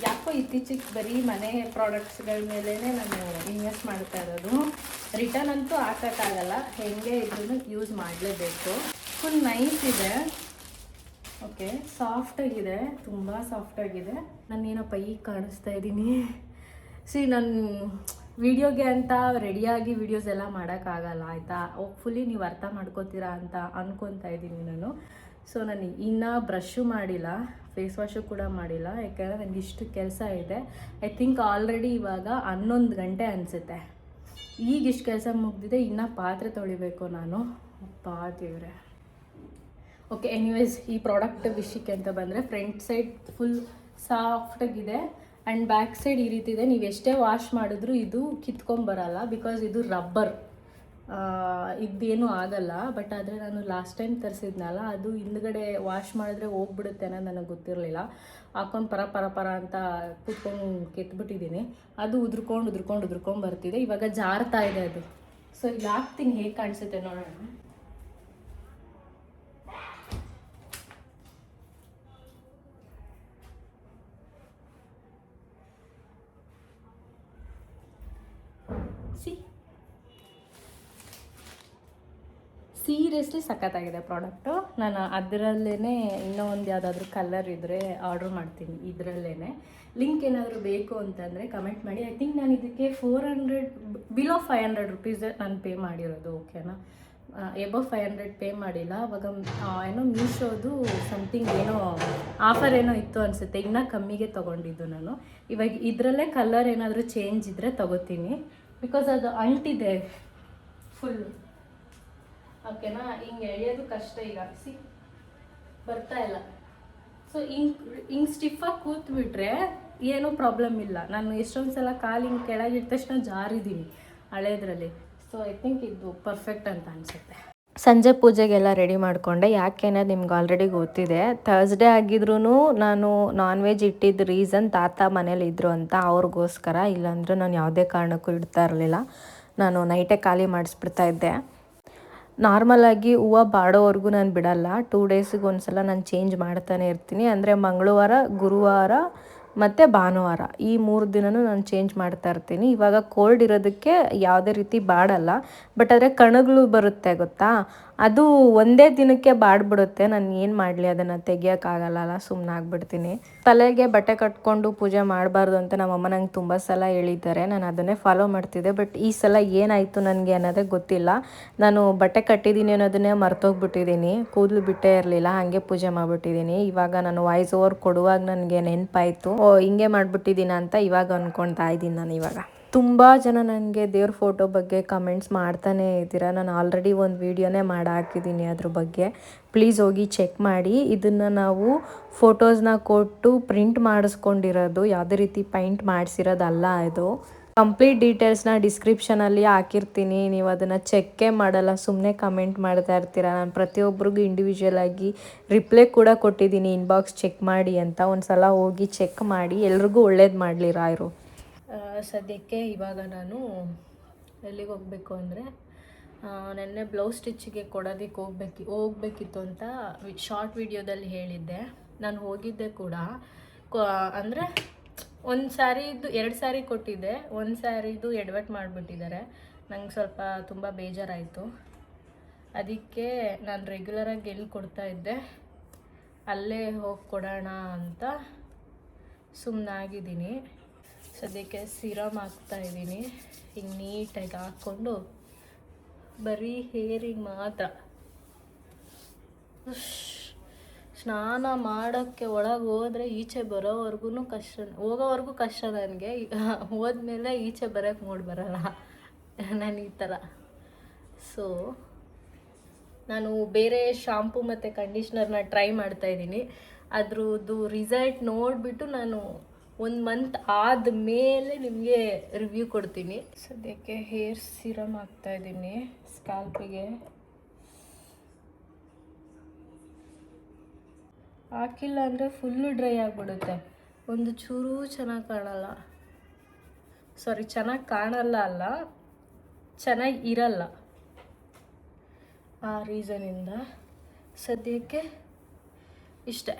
Speaker 2: ಯಾಕೋ ಇತ್ತೀಚೆಗೆ ಬರೀ ಮನೆ ಪ್ರಾಡಕ್ಟ್ಸ್ಗಳ ಮೇಲೇ ನಾನು ಇನ್ವೆಸ್ಟ್ ಮಾಡ್ತಾ ಇರೋದು. ರಿಟರ್ನ್ ಅಂತೂ ಹಾಕೋಕ್ಕಾಗಲ್ಲ ಹೆಂಗೆ ಇದ್ರೂ ಯೂಸ್ ಮಾಡಲೇಬೇಕು. ಫುಲ್ ನೈಸ್ ಇದೆ. ಓಕೆ ಸಾಫ್ಟಾಗಿದೆ ತುಂಬ ಸಾಫ್ಟಾಗಿದೆ ನಾನೇನಪ್ಪ ಈಗ ಕಾಣಿಸ್ತಾ ಇದ್ದೀನಿ. ಸಿ ನಾನು ವಿಡಿಯೋಗೆ ಅಂತ ರೆಡಿಯಾಗಿ ವಿಡಿಯೋಸ್ ಎಲ್ಲ ಮಾಡೋಕ್ಕಾಗಲ್ಲ ಆಯಿತಾ? ಹೋಪ್ಫುಲಿ ನೀವು ಅರ್ಥ ಮಾಡ್ಕೋತೀರಾ ಅಂತ ಅಂದ್ಕೊತಾ ಇದ್ದೀನಿ ನಾನು. ಸೊ ನಾನು ಇನ್ನೂ ಬ್ರಷು ಮಾಡಿಲ್ಲ. ಫೇಸ್ ವಾಶು ಕೂಡ ಮಾಡಿಲ್ಲ. ಯಾಕೆಂದರೆ ನನಗೆ ಇಷ್ಟು ಕೆಲಸ ಇದೆ. ಐ ಥಿಂಕ್ ಆಲ್ರೆಡಿ ಇವಾಗ ಹನ್ನೊಂದು ಗಂಟೆ ಅನಿಸುತ್ತೆ. ಈಗ ಇಷ್ಟು ಕೆಲಸ ಮುಗ್ದಿದೆ, ಇನ್ನು ಪಾತ್ರೆ ತೊಳಿಬೇಕು ನಾನು. ಪಾತ್ರೆ ಓಕೆ ಎನಿವೇಸ್ ಈ ಪ್ರಾಡಕ್ಟ್ ವಿಷಯಕ್ಕೆ ಅಂತ ಬಂದರೆ ಫ್ರಂಟ್ ಸೈಡ್ ಫುಲ್ ಸಾಫ್ಟಾಗಿದೆ ಆ್ಯಂಡ್ ಬ್ಯಾಕ್ ಸೈಡ್ ಈ ರೀತಿ ಇದೆ. ನೀವು ಎಷ್ಟೇ ವಾಶ್ ಮಾಡಿದ್ರೂ ಇದು ಕಿತ್ಕೊಂಬರಲ್ಲ ಬಿಕಾಸ್ ಇದು ರಬ್ಬರ್ ಇದೇನು ಆಗಲ್ಲ ಬಟ್ ಆದರೆ ನಾನು ಲಾಸ್ಟ್ ಟೈಮ್ ತರಿಸಿದ್ನಲ್ಲ, ಅದು ಹಿಂದ್ಗಡೆ ವಾಶ್ ಮಾಡಿದ್ರೆ ಹೋಗ್ಬಿಡುತ್ತೆ ಅನ್ನೋದು ನನಗೆ ಗೊತ್ತಿರಲಿಲ್ಲ. ಹಾಕೊಂಡು ಪರ ಪರ ಪರ ಅಂತ ಕುತ್ಕೊಂಡು ಕೆತ್ಬಿಟ್ಟಿದ್ದೀನಿ. ಅದು ಉದ್ರಕೊಂಡು ಉದ್ರಕೊಂಡು ಉದ್ರಕೊಂಡು ಬರ್ತಿದೆ. ಇವಾಗ ಜಾರ್ತಾ ಇದೆ ಅದು. ಸೊ ಇಲ್ಲಿ ಹಾಕ್ತೀನಿ ಹೇಗೆ ಕಾಣಿಸುತ್ತೆ ನೋಡೋಣ ಸಿ ಸೀರಿಯಸ್ಲಿ ಸಖತ್ತಾಗಿದೆ ಪ್ರಾಡಕ್ಟು. ನಾನು ಅದರಲ್ಲೇ ಇನ್ನೂ ಒಂದು ಯಾವುದಾದ್ರೂ ಕಲರ್ ಇದ್ದರೆ ಆರ್ಡ್ರ್ ಮಾಡ್ತೀನಿ ಇದರಲ್ಲೇ ಲಿಂಕ್ ಏನಾದರೂ ಬೇಕು ಅಂತಂದರೆ ಕಮೆಂಟ್ ಮಾಡಿ. ಐ ಥಿಂಕ್ ನಾನು ಇದಕ್ಕೆ four hundred below five hundred rupees ನಾನು ಪೇ ಮಾಡಿರೋದು ಓಕೆನಾ ಎಬೋ ಫೈವ್ ಹಂಡ್ರೆಡ್ ಪೇ ಮಾಡಿಲ್ಲ. ಅವಾಗ ಏನೋ ಮೀಶೋದು ಸಮಥಿಂಗ್ ಏನೋ ಆಫರ್ ಏನೋ ಇತ್ತು ಅನಿಸುತ್ತೆ. ಇನ್ನೂ ಕಮ್ಮಿಗೆ ತೊಗೊಂಡಿದ್ದು ನಾನು. ಇವಾಗ ಇದರಲ್ಲೇ ಕಲರ್ ಏನಾದರೂ ಚೇಂಜ್ ಇದ್ದರೆ ತೊಗೋತೀನಿ. ಬಿಕಾಸ್ ಅದು ಅಂಟಿದೆ ಫುಲ್ ಓಕೆನಾ? ಹಿಂಗೆ ಎಳೆಯೋದು ಕಷ್ಟ ಈಗ. ಸಿ, ಬರ್ತಾ ಇಲ್ಲ. ಸೊ ಹಿಂಗೆ ಹಿಂಗೆ ಸ್ಟಿಫಾಗಿ ಕೂತ್ಬಿಟ್ರೆ ಏನೂ ಪ್ರಾಬ್ಲಮ್ ಇಲ್ಲ. ನಾನು ಎಷ್ಟೊಂದು ಸಲ ಕಾಲು ಹಿಂಗೆ ಕೆಳಗಿಟ್ಟ ತಕ್ಷಣ ಜಾರಿದ್ದೀನಿ ಹಳೇದ್ರಲ್ಲಿ. ಸೊ ಐ ಥಿಂಕ್ ಇದು ಪರ್ಫೆಕ್ಟ್ ಅಂತ ಅನಿಸುತ್ತೆ.
Speaker 1: ಸಂಜೆ ಪೂಜೆಗೆಲ್ಲ ರೆಡಿ ಮಾಡಿಕೊಂಡೆ. ಯಾಕೆ ಅನ್ನೋದು ನಿಮ್ಗೆ ಆಲ್ರೆಡಿ ಗೊತ್ತಿದೆ. ಥರ್ಸ್ಡೇ ಆಗಿದ್ರೂ ನಾನು ನಾನ್ ವೆಜ್ ಇಟ್ಟಿದ್ದ ರೀಸನ್ ತಾತ ಮನೇಲಿ ಇದ್ರು ಅಂತ ಅವ್ರಿಗೋಸ್ಕರ. ಇಲ್ಲಾಂದ್ರೆ ನಾನು ಯಾವುದೇ ಕಾರಣಕ್ಕೂ ಇಡ್ತಾ ಇರಲಿಲ್ಲ. ನಾನು ನೈಟೇ ಖಾಲಿ ಮಾಡಿಸ್ಬಿಡ್ತಾ ಇದ್ದೆ. ನಾರ್ಮಲಾಗಿ ಹೂವು ಬಾಡೋವರೆಗೂ ನಾನು ಬಿಡಲ್ಲ. ಟೂ ಡೇಸಿಗೆ ಒಂದು ಸಲ ನಾನು ಚೇಂಜ್ ಮಾಡ್ತಾನೆ ಇರ್ತೀನಿ. ಅಂದರೆ ಮಂಗಳವಾರ, ಗುರುವಾರ ಮತ್ತು ಭಾನುವಾರ. ಈ ಮೂರು ದಿನವೂ ನಾನು ಚೇಂಜ್ ಮಾಡ್ತಾ ಇರ್ತೀನಿ. ಇವಾಗ ಕೋಲ್ಡ್ ಇರೋದಕ್ಕೆ ಯಾವುದೇ ರೀತಿ ಬಾಡಲ್ಲ. ಬಟ್ ಆದರೆ ಕಣಗಳು ಬರುತ್ತೆ, ಗೊತ್ತಾ? ಅದು ಒಂದೇ ದಿನಕ್ಕೆ ಬಾಡ್ಬಿಡುತ್ತೆ. ನಾನು ಏನು ಮಾಡಲಿ? ಅದನ್ನು ತೆಗಿಯೋಕ್ಕಾಗಲ್ಲ ಸುಮ್ಮನೆ ಆಗ್ಬಿಡ್ತೀನಿ ತಲೆಗೆ ಬಟ್ಟೆ ಕಟ್ಕೊಂಡು ಪೂಜೆ ಮಾಡಬಾರ್ದು ಅಂತ ನಮ್ಮಮ್ಮ ನಂಗೆ ತುಂಬ ಸಲ ಹೇಳಿದ್ದಾರೆ. ನಾನು ಅದನ್ನೇ ಫಾಲೋ ಮಾಡ್ತಿದ್ದೆ. ಬಟ್ ಈ ಸಲ ಏನಾಯಿತು ನನಗೆ ಅನ್ನೋದೇ ಗೊತ್ತಿಲ್ಲ. ನಾನು ಬಟ್ಟೆ ಕಟ್ಟಿದ್ದೀನಿ ಅನ್ನೋದನ್ನೇ ಮರ್ತೋಗ್ಬಿಟ್ಟಿದ್ದೀನಿ ಕೂದಲು ಬಿಟ್ಟೇ ಇರಲಿಲ್ಲ, ಹಾಗೆ ಪೂಜೆ ಮಾಡಿಬಿಟ್ಟಿದ್ದೀನಿ ಇವಾಗ ನಾನು ವಾಯ್ಸ್ ಓವರ್ ಕೊಡುವಾಗ ನನಗೆ ನೆನಪಾಯಿತು. ಓ, ಹಿಂಗೆ ಮಾಡಿಬಿಟ್ಟಿದ್ದೀನಿ ಅಂತ ಇವಾಗ ಅಂದ್ಕೊಳ್ತಾ ಇದ್ದೀನಿ ನಾನು ಇವಾಗ. ತುಂಬ ಜನ ನನಗೆ ದೇವ್ರ ಫೋಟೋ ಬಗ್ಗೆ ಕಮೆಂಟ್ಸ್ ಮಾಡ್ತಾನೆ ಇದ್ದೀರಾ. ನಾನು ಆಲ್ರೆಡಿ ಒಂದು ವೀಡಿಯೋನೇ ಮಾಡಿ ಹಾಕಿದ್ದೀನಿ ಅದ್ರ ಬಗ್ಗೆ. ಪ್ಲೀಸ್ ಹೋಗಿ ಚೆಕ್ ಮಾಡಿ. ಇದನ್ನು ನಾವು ಫೋಟೋಸ್ನ ಕೊಟ್ಟು ಪ್ರಿಂಟ್ ಮಾಡಿಸ್ಕೊಂಡಿರೋದು, ಯಾವುದೇ ರೀತಿ ಪೈಂಟ್ ಮಾಡಿಸಿರೋದಲ್ಲ ಇದು. ಕಂಪ್ಲೀಟ್ ಡೀಟೇಲ್ಸ್ನ ಡಿಸ್ಕ್ರಿಪ್ಷನಲ್ಲಿ ಹಾಕಿರ್ತೀನಿ. ನೀವು ಅದನ್ನು ಚೆಕ್ಕೇ ಮಾಡಲ್ಲ ಸುಮ್ಮನೆ ಕಮೆಂಟ್ ಮಾಡ್ತಾ ಇರ್ತೀರ. ನಾನು ಪ್ರತಿಯೊಬ್ಬರಿಗೂ ಇಂಡಿವಿಜುವಲ್ ಆಗಿ ರಿಪ್ಲೈ ಕೂಡ ಕೊಟ್ಟಿದ್ದೀನಿ ಇನ್ಬಾಕ್ಸ್ ಚೆಕ್ ಮಾಡಿ ಅಂತ. ಒಂದು ಸಲ ಹೋಗಿ ಚೆಕ್ ಮಾಡಿ. ಎಲ್ರಿಗೂ ಒಳ್ಳೇದು ಮಾಡಲಿ ರಾಯರು
Speaker 2: ಸದ್ಯಕ್ಕೆ ಇವಾಗ ನಾನು ಎಲ್ಲಿಗೆ ಹೋಗಬೇಕು ಅಂದರೆ ನೆನ್ನೆ ಬ್ಲೌಸ್ ಸ್ಟಿಚ್ಚಿಗೆ ಕೊಡೋದಕ್ಕೆ ಹೋಗ್ಬೇಕು, ಹೋಗ್ಬೇಕಿತ್ತು ಅಂತ ಶಾರ್ಟ್ ವಿಡಿಯೋದಲ್ಲಿ ಹೇಳಿದ್ದೆ. ನಾನು ಹೋಗಿದ್ದೆ ಕೂಡ. ಅಂದರೆ ಒಂದು ಸ್ಯಾರಿದು, ಎರಡು ಸ್ಯಾರಿ ಕೊಟ್ಟಿದ್ದೆ. ಒಂದು ಸ್ಯಾರಿದು ಎಡವಟ್ ಮಾಡಿಬಿಟ್ಟಿದ್ದಾರೆ. ನಂಗೆ ಸ್ವಲ್ಪ ತುಂಬ ಬೇಜಾರಾಯಿತು. ಅದಕ್ಕೆ ನಾನು ರೆಗ್ಯುಲರಾಗಿ ಎಲ್ಲಿ ಕೊಡ್ತಾ ಇದ್ದೆ, ಅಲ್ಲೇ ಹೋಗಿ ಕೊಡೋಣ ಅಂತ ಸುಮ್ಮನಾಗಿದ್ದೀನಿ ಸದ್ಯಕ್ಕೆ ಸಿರಮ್ ಹಾಕ್ತಾ ಇದ್ದೀನಿ. ಹಿಂಗೆ ನೀಟಾಗಿ ಹಾಕ್ಕೊಂಡು ಬರೀ ಹೇರಿಗೆ ಮಾತ್ರ. ಸ್ನಾನ ಮಾಡೋಕ್ಕೆ ಒಳಗೆ ಹೋದರೆ ಈಚೆ ಬರೋವರೆಗೂ ಕಷ್ಟ, ಹೋಗೋವರೆಗೂ ಕಷ್ಟ ನನಗೆ. ಹೋದ್ಮೇಲೆ ಈಚೆ ಬರೋಕ್ಕೆ ಮೂಡ್ ಬರಲ್ಲ. ನಾನು ಈ ಥರ. ಸೊ ನಾನು ಬೇರೆ ಶಾಂಪು ಮತ್ತು ಕಂಡೀಷ್ನರ್ನ ಟ್ರೈ ಮಾಡ್ತಾ ಇದ್ದೀನಿ. ಅದ್ರದ್ದು ರಿಸಲ್ಟ್ ನೋಡಿಬಿಟ್ಟು ನಾನು ಒಂದು ಮಂತ್ ಆದಮೇಲೆ ನಿಮಗೆ ರಿವ್ಯೂ ಕೊಡ್ತೀನಿ. ಸದ್ಯಕ್ಕೆ ಹೇರ್ ಸಿರಮ್ ಹಾಕ್ತಾ ಇದ್ದೀನಿ ಸ್ಕ್ಯಾಲ್ಪಿಗೆ ಹಾಕಿಲ್ಲ ಅಂದರೆ ಫುಲ್ಲು ಡ್ರೈ ಆಗಿಬಿಡುತ್ತೆ. ಒಂದು ಚೂರು ಚೆನ್ನಾಗಿ ಕಾಣಲ್ಲ. ಸಾರಿ ಚೆನ್ನಾಗಿ ಕಾಣಲ್ಲ ಅಲ್ಲ, ಚೆನ್ನಾಗಿ ಇರಲ್ಲ. ಆ ರೀಸನಿಂದ ಸದ್ಯಕ್ಕೆ ಇಷ್ಟೇ.